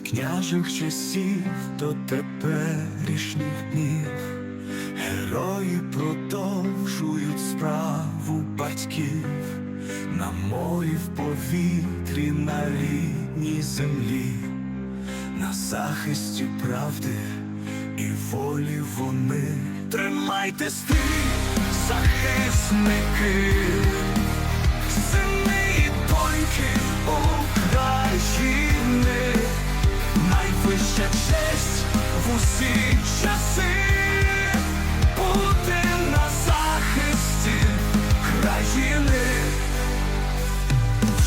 княжих часів до теперішніх днів. Герої продовжують справу батьків на морі, в повітрі, на рідній землі, на захисті правди і волі вони. Тримайте стрій, захисники, найвища честь в усі часи бути на захисті країни.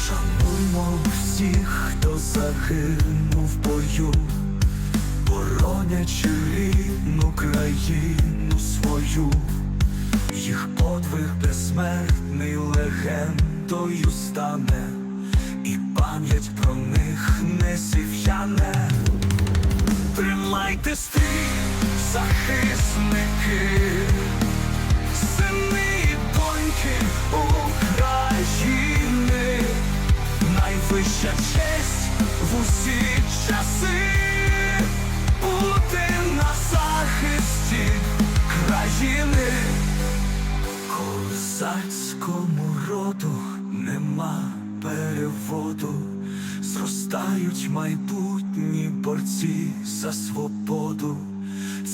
Шануймо всіх, хто загинув в бою, боронячи рідну країну свою, їх подвиг безсмертний легендою стане, і пам'ять Тримайте стрій, захисники, сини і доньки України, найвища честь в усі часи бути на захисті країни. Козацькому роду нема переводу, зростають майбутні борці за свободу.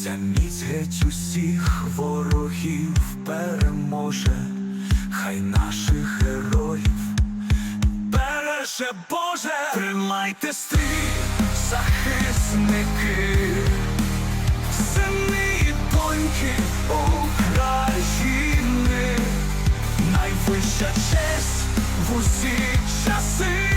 Ця міць геть усіх ворогів переможе, хай наших героїв береже Боже, тримайте стрій, захисники, сини і доньки України, найвища честь в усі часи.